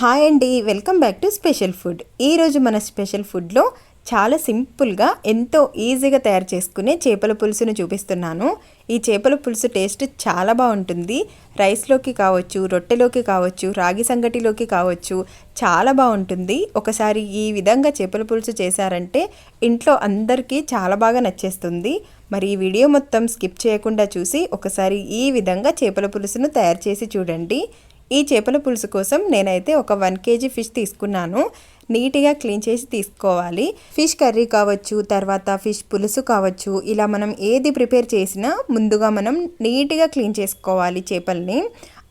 Hi అండి welcome back to special food. ఈరోజు మన స్పెషల్ ఫుడ్లో చాలా సింపుల్గా ఎంతో ఈజీగా తయారు చేసుకునే చేపల పులుసును చూపిస్తున్నాను. ఈ చేపల పులుసు టేస్ట్ చాలా బాగుంటుంది. రైస్లోకి కావచ్చు రొట్టెలోకి కావచ్చు రాగి సంగటిలోకి కావచ్చు చాలా బాగుంటుంది. ఒకసారి ఈ విధంగా చేపల పులుసు చేశారంటే ఇంట్లో అందరికీ చాలా బాగా నచ్చేస్తుంది. మరి ఈ వీడియో మొత్తం స్కిప్ చేయకుండా చూసి ఒకసారి ఈ విధంగా చేపల పులుసును తయారు చేసి చూడండి. ఈ చేపల పులుసు కోసం నేనైతే ఒక వన్ కేజీ ఫిష్ తీసుకున్నాను. నీట్గా క్లీన్ చేసి తీసుకోవాలి. ఫిష్ కర్రీ కావచ్చు తర్వాత ఫిష్ పులుసు కావచ్చు ఇలా మనం ఏది ప్రిపేర్ చేసినా ముందుగా మనం నీట్గా క్లీన్ చేసుకోవాలి చేపల్ని.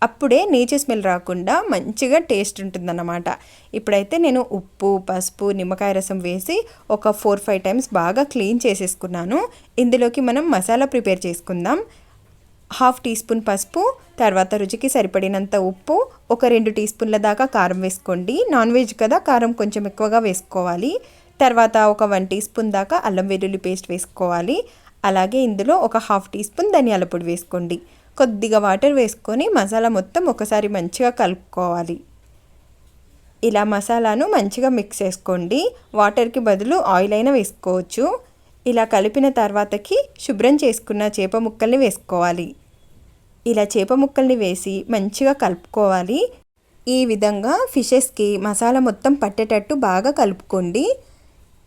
అప్పుడే నీచు స్మెల్ రాకుండా మంచిగా టేస్ట్ ఉంటుందన్నమాట. ఇప్పుడైతే నేను ఉప్పు పసుపు నిమ్మకాయ రసం వేసి ఒక ఫోర్ ఫైవ్ టైమ్స్ బాగా క్లీన్ చేసేసుకున్నాను. ఇందులోకి మనం మసాలా ప్రిపేర్ చేసుకుందాం. హాఫ్ టీ స్పూన్ పసుపు తర్వాత రుచికి సరిపడినంత ఉప్పు ఒక రెండు టీ స్పూన్ల దాకా కారం వేసుకోండి. నాన్ వెజ్ కదా కారం కొంచెం ఎక్కువగా వేసుకోవాలి. తర్వాత ఒక వన్ టీ స్పూన్ దాకా అల్లం వెల్లుల్లి పేస్ట్ వేసుకోవాలి. అలాగే ఇందులో ఒక హాఫ్ టీ స్పూన్ ధనియాల పొడి వేసుకోండి. కొద్దిగా వాటర్ వేసుకొని మసాలా మొత్తం ఒకసారి మంచిగా కలుపుకోవాలి. ఇలా మసాలాను మంచిగా మిక్స్ చేసుకోండి. వాటర్కి బదులు ఆయిల్ అయినా వేసుకోవచ్చు. ఇలా కలిపిన తర్వాతకి శుభ్రం చేసుకున్న చేప ముక్కల్ని వేసుకోవాలి. ఇలా చేప ముక్కల్ని వేసి మంచిగా కలుపుకోవాలి. ఈ విధంగా ఫిషెస్కి మసాలా మొత్తం పట్టేటట్టు బాగా కలుపుకోండి.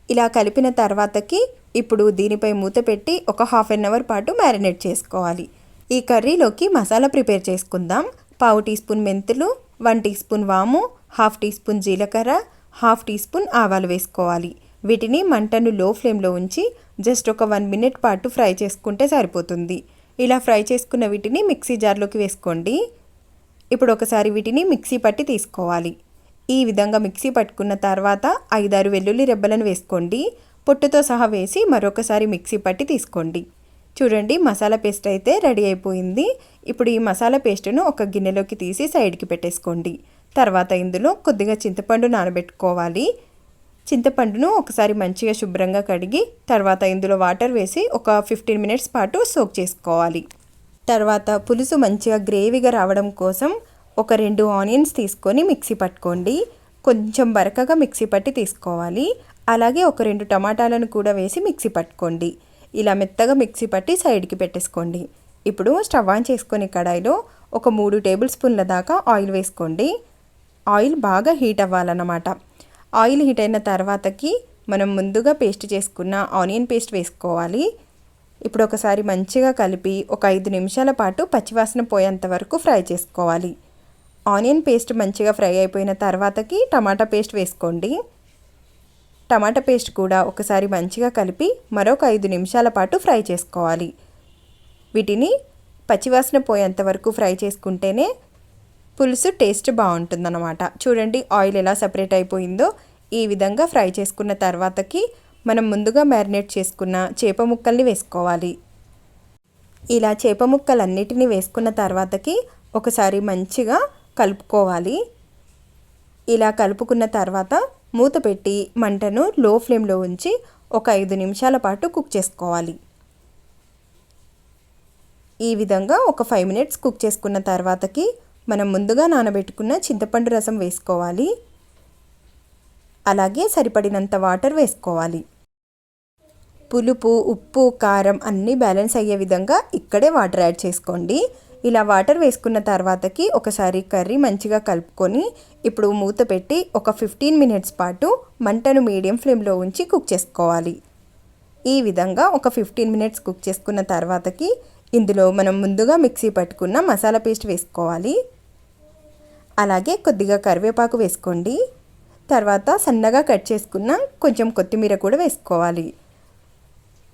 ఇలా కలిపిన తర్వాతకి ఇప్పుడు దీనిపై మూత పెట్టి ఒక హాఫ్ అన్ అవర్ పాటు మ్యారినేట్ చేసుకోవాలి. ఈ కర్రీలోకి మసాలా ప్రిపేర్ చేసుకుందాం. పావు టీ స్పూన్ మెంతులు వన్ టీ స్పూన్ వాము హాఫ్ టీ స్పూన్ జీలకర్ర హాఫ్ టీ స్పూన్ ఆవాలు వేసుకోవాలి. వీటిని మంటను లో ఫ్లేమ్లో ఉంచి జస్ట్ ఒక వన్ మినిట్ పాటు ఫ్రై చేసుకుంటే సరిపోతుంది. ఇలా ఫ్రై చేసుకున్న వీటిని మిక్సీ జార్లోకి వేసుకోండి. ఇప్పుడు ఒకసారి వీటిని మిక్సీ పట్టి తీసుకోవాలి. ఈ విధంగా మిక్సీ పట్టుకున్న తర్వాత ఐదారు వెల్లుల్లి రెబ్బలను వేసుకోండి. పొట్టుతో సహా వేసి మరొకసారి మిక్సీ పట్టి తీసుకోండి. చూడండి మసాలా పేస్ట్ అయితే రెడీ అయిపోయింది. ఇప్పుడు ఈ మసాలా పేస్ట్ను ఒక గిన్నెలోకి తీసి సైడ్కి పెట్టేసుకోండి. తర్వాత ఇందులో కొద్దిగా చింతపండు నానబెట్టుకోవాలి. చింతపండును ఒకసారి మంచిగా శుభ్రంగా కడిగి తర్వాత ఇందులో వాటర్ వేసి ఒక ఫిఫ్టీన్ మినిట్స్ పాటు సోక్ చేసుకోవాలి. తర్వాత పులుసు మంచిగా గ్రేవీగా రావడం కోసం ఒక రెండు ఆనియన్స్ తీసుకొని మిక్సీ పట్టుకోండి. కొంచెం బరకగా మిక్సీ పట్టి తీసుకోవాలి. అలాగే ఒక రెండు టమాటాలను కూడా వేసి మిక్సీ పట్టుకోండి. ఇలా మెత్తగా మిక్సీ పట్టి సైడ్కి పెట్టేసుకోండి. ఇప్పుడు స్టవ్ ఆన్ చేసుకునే కడాయిలో ఒక మూడు టేబుల్ స్పూన్ల దాకా ఆయిల్ వేసుకోండి. ఆయిల్ బాగా హీట్ అవ్వాలన్నమాట. ఆయిల్ హీట్ అయిన తర్వాతకి మనం ముందుగా పేస్ట్ చేసుకున్న ఆనియన్ పేస్ట్ వేసుకోవాలి. ఇప్పుడు ఒకసారి మంచిగా కలిపి ఒక ఐదు నిమిషాల పాటు పచ్చివాసన పోయేంత వరకు ఫ్రై చేసుకోవాలి. ఆనియన్ పేస్ట్ మంచిగా ఫ్రై అయిపోయిన తర్వాతకి టమాటా పేస్ట్ వేసుకోండి. టమాటా పేస్ట్ కూడా ఒకసారి మంచిగా కలిపి మరొక ఐదు నిమిషాల పాటు ఫ్రై చేసుకోవాలి. వీటిని పచ్చివాసన పోయేంత వరకు ఫ్రై చేసుకుంటేనే పులుసు టేస్ట్ బాగుంటుందన్నమాట. చూడండి ఆయిల్ ఎలా సపరేట్ అయిపోయిందో ఈ విధంగా ఫ్రై చేసుకున్న తర్వాతకి మనం ముందుగా మ్యారినేట్ చేసుకున్న చేప ముక్కల్ని వేసుకోవాలి. ఇలా చేప ముక్కలన్నిటిని వేసుకున్న తర్వాతకి ఒకసారి మంచిగా కలుపుకోవాలి. ఇలా కలుపుకున్న తర్వాత మూత పెట్టి మంటను లో ఫ్లేమ్లో ఉంచి ఒక ఐదు నిమిషాల పాటు కుక్ చేసుకోవాలి. ఈ విధంగా ఒక ఫైవ్ మినిట్స్ కుక్ చేసుకున్న తర్వాతకి మనం ముందుగా నానబెట్టుకున్న చింతపండు రసం వేసుకోవాలి. అలాగే సరిపడినంత వాటర్ వేసుకోవాలి. పులుపు ఉప్పు కారం అన్నీ బ్యాలెన్స్ అయ్యే విధంగా ఇక్కడే వాటర్ యాడ్ చేసుకోండి. ఇలా వాటర్ వేసుకున్న తర్వాతకి ఒకసారి కర్రీ మంచిగా కలుపుకొని ఇప్పుడు మూత పెట్టి ఒక ఫిఫ్టీన్ మినిట్స్ పాటు మంటను మీడియం ఫ్లేమ్లో ఉంచి కుక్ చేసుకోవాలి. ఈ విధంగా ఒక ఫిఫ్టీన్ మినిట్స్ కుక్ చేసుకున్న తర్వాతకి ఇందులో మనం ముందుగా మిక్సీ పట్టుకున్న మసాలా పేస్ట్ వేసుకోవాలి. అలాగే కొద్దిగా కరివేపాకు వేసుకోండి. తర్వాత సన్నగా కట్ చేసుకున్న కొంచెం కొత్తిమీర కూడా వేసుకోవాలి.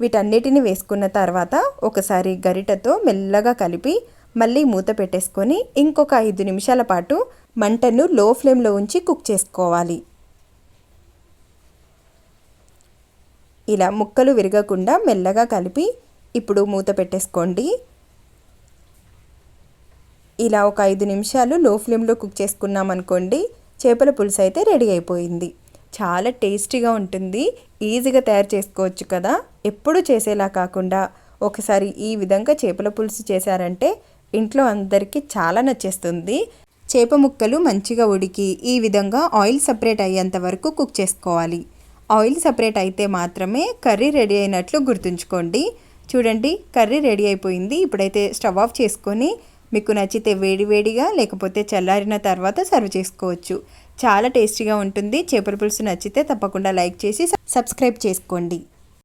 వీటన్నిటిని వేసుకున్న తర్వాత ఒకసారి గరిటతో మెల్లగా కలిపి మళ్ళీ మూత పెట్టేసుకొని ఇంకొక ఐదు నిమిషాల పాటు మంటను లో ఫ్లేమ్లో ఉంచి కుక్ చేసుకోవాలి. ఇలా ముక్కలు విరగకుండా మెల్లగా కలిపి ఇప్పుడు మూత పెట్టేసుకోండి. ఇలా ఒక ఐదు నిమిషాలు లో ఫ్లేమ్లో కుక్ చేసుకున్నాం అనుకోండి చేపల పులుసు అయితే రెడీ అయిపోయింది. చాలా టేస్టీగా ఉంటుంది. ఈజీగా తయారు చేసుకోవచ్చు కదా? ఎప్పుడు చేసేలా కాకుండా ఒకసారి ఈ విధంగా చేపల పులుసు చేశారంటే ఇంట్లో అందరికీ చాలా నచ్చేస్తుంది. చేప ముక్కలు మంచిగా ఉడికి ఈ విధంగా ఆయిల్ సపరేట్ అయ్యేంత వరకు కుక్ చేసుకోవాలి. ఆయిల్ సపరేట్ అయితే మాత్రమే కర్రీ రెడీ అయినట్లు గుర్తుంచుకోండి. చూడండి కర్రీ రెడీ అయిపోయింది. ఇప్పుడైతే స్టవ్ ఆఫ్ చేసుకొని మీకు నచ్చితే వేడివేడిగా లేకపోతే చల్లారిన తర్వాత సర్వ్ చేసుకోవచ్చు. చాలా టేస్టీగా ఉంటుంది. చేపల పులుసు నచ్చితే తప్పకుండా లైక్ చేసి సబ్స్క్రైబ్ చేసుకోండి.